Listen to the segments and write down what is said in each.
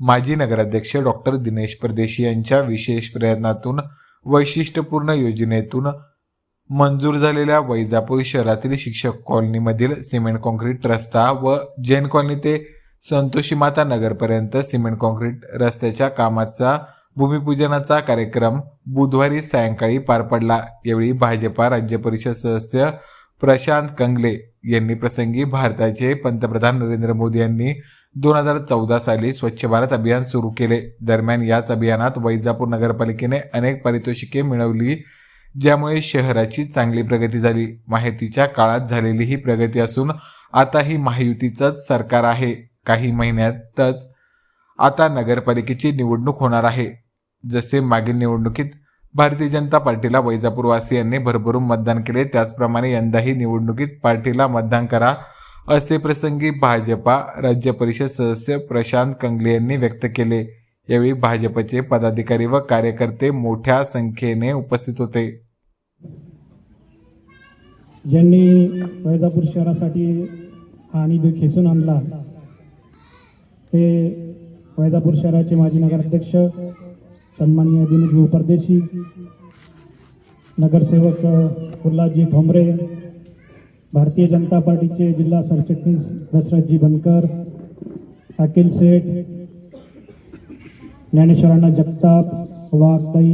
माजी नगराध्यक्ष डॉक्टर दिनेश परदेशी यांच्या विशेष प्रयत्नातून वैशिष्ट्यपूर्ण योजनेतून मंजूर झालेल्या वैजापूर शहरातील शिक्षक कॉलनीमधील सिमेंट कॉन्क्रीट रस्ता व जैन कॉलनी ते संतोषी माता नगरपर्यंत सिमेंट कॉन्क्रीट रस्त्याच्या कामाचा भूमिपूजनाचा कार्यक्रम बुधवारी सायंकाळी पार पडला. यावेळी भाजपा राज्य परिषद सदस्य प्रशांत कंगले यांनी प्रसंगी भारताचे पंतप्रधान नरेंद्र मोदी यांनी दोन हजार चौदा साली स्वच्छ भारत अभियान सुरू केले. दरम्यान याच अभियानात वैजापूर नगरपालिकेने अनेक पारितोषिके मिळवली ज्यामुळे शहराची चांगली प्रगती झाली. माहितीच्या काळात झालेली ही प्रगती असून आता ही महायुतीचंच सरकार आहे. काही महिन्यातच आता नगरपालिकेची निवडणूक होणार आहे. जसे मागील निवडणुकीत भारतीय जनता पार्टीला वैजापूरवासियांनी भरभरून मतदान केले. त्याचप्रमाणे यंदाही निवडणुकीत पार्टीला मतदान करा असे प्रसंगी भाजपा राज्य परिषद सदस्य प्रशांत कंगले यांनी व्यक्त केले. यावेळी भाजपचे पदाधिकारी व कार्यकर्ते मोठ्या संख्येने उपस्थित होते. ज्यांनी वैजापूर शहरासाठी हा निधी खेचून आणला ते वैजापूर शहराचे माजी नगराध्यक्ष सन्माननीय दिनेश परदेशी नगरसेवक प्रल्हादजी ठोंबरे भारतीय जनता पार्टीचे जिल्हा सरचिटणीस दशरथजी बनकर अखिल शेठ ज्ञानेश्वरांना जगताप वाघताई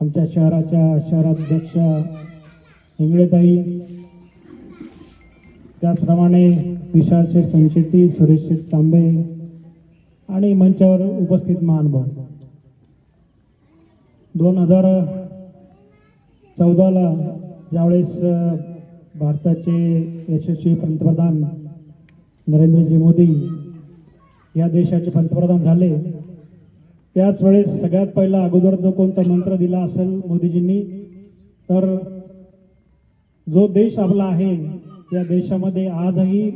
आमच्या शहराच्या शहराध्यक्ष इंगळेताई त्याचप्रमाणे विशाल शेठ संचेती सुरेश शेठ तांबे आणि मंचावर उपस्थित महानुभाव. दोन हजार चौदाला ज्यावेळेस भारताचे यशस्वी पंतप्रधान नरेंद्रजी मोदी या देशाचे पंतप्रधान झाले त्याच वेळेस सगळ्यात पहिला अगोदर जो कोणता मंत्र दिला असेल मोदीजींनी तर जो देश आपला आहे त्या देशामध्ये आजही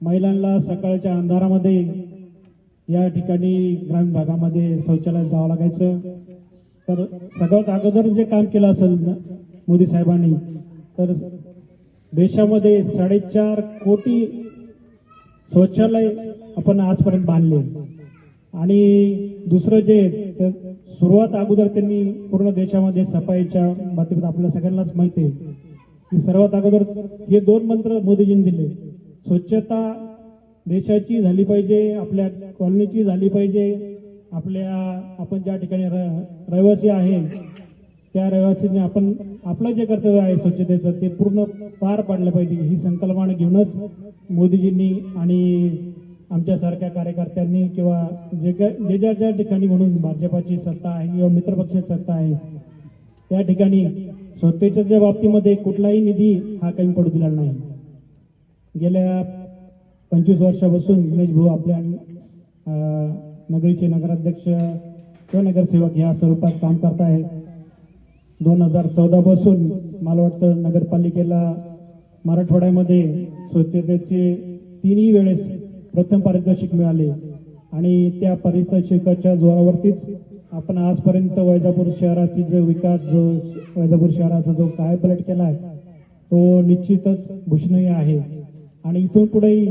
महिलांना सकाळच्या अंधारामध्ये या ठिकाणी ग्रामीण भागामध्ये शौचालयात जावं लागायचं. तर सगळ्यात अगोदर जे काम केलं असेल मोदी साहेबांनी तर देशामध्ये साडेचार कोटी शौचालय आपण आजपर्यंत बांधले. आणि दुसरं जे सुरुवात अगोदर त्यांनी पूर्ण देशामध्ये सफाईच्या बाबतीत आपल्या सगळ्यांनाच माहिती आहे. की सर्वात अगोदर हे दोन मंत्र मोदीजींनी दिले. स्वच्छता देशाची झाली पाहिजे आपल्या कॉलनीची झाली पाहिजे आपल्या आपण ज्या ठिकाणी र- रहिवासी आहे त्या रहिवासीने आपण आपलं जे कर्तव्य आहे स्वच्छतेचं ते पूर्ण पार पाडलं पाहिजे. ही संकल्पना घेऊनच मोदीजींनी आणि आमच्यासारख्या कार्यकर्त्यांनी किंवा जे काय जे ज्या ज्या ठिकाणी म्हणून भाजपाची सत्ता आहे किंवा मित्रपक्षाची सत्ता आहे त्या ठिकाणी स्वच्छतेच्या बाबतीमध्ये कुठलाही निधी हा कमी पडू दिला नाही. गेल्या पंचवीस वर्षापासून गणेश भाऊ आपल्या नगरीचे नगराध्यक्ष किंवा नगरसेवक या स्वरूपात काम करत आहेत दोन हजार चौदा पासून मला वाटतं नगरपालिकेला मराठवाड्यामध्ये स्वच्छतेचे तिन्ही वेळेस प्रथम पारितोषिक मिळाले. आणि त्या पारितोषिकाच्या जोरावरतीच आपण आजपर्यंत वैजापूर शहराची जो विकास जो वैजापूर शहराचा जो काय पलट केला आहे तो निश्चितच भूषणीय आहे. आणि इथून पुढेही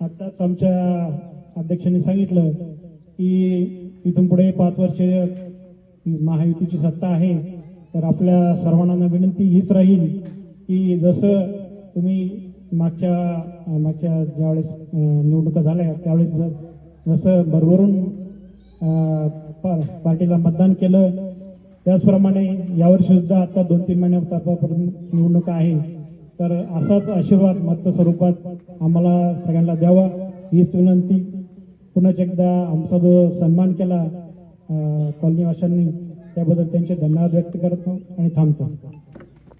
आत्ताच आमच्या अध्यक्षांनी सांगितलं की इथून पुढे पाच वर्ष महायुतीची सत्ता आहे तर आपल्या सर्वांना विनंती हीच राहील की जसं तुम्ही मागच्या मागच्या ज्यावेळेस निवडणुका झाल्या त्यावेळेस जसं भरभरून पार्टीला मतदान केलं त्याचप्रमाणे यावर्षी सुद्धा आता दोन तीन महिन्यापर्यंत निवडणूक आहे तर असाच आशीर्वाद मत स्वरूपात आम्हाला सगळ्यांना द्यावा हीच विनंती. पुन्हा एकदा आमचा जो सन्मान केला कॉलनीवाशांनी त्याबद्दल त्यांचे धन्यवाद व्यक्त करतो आणि थांबतो.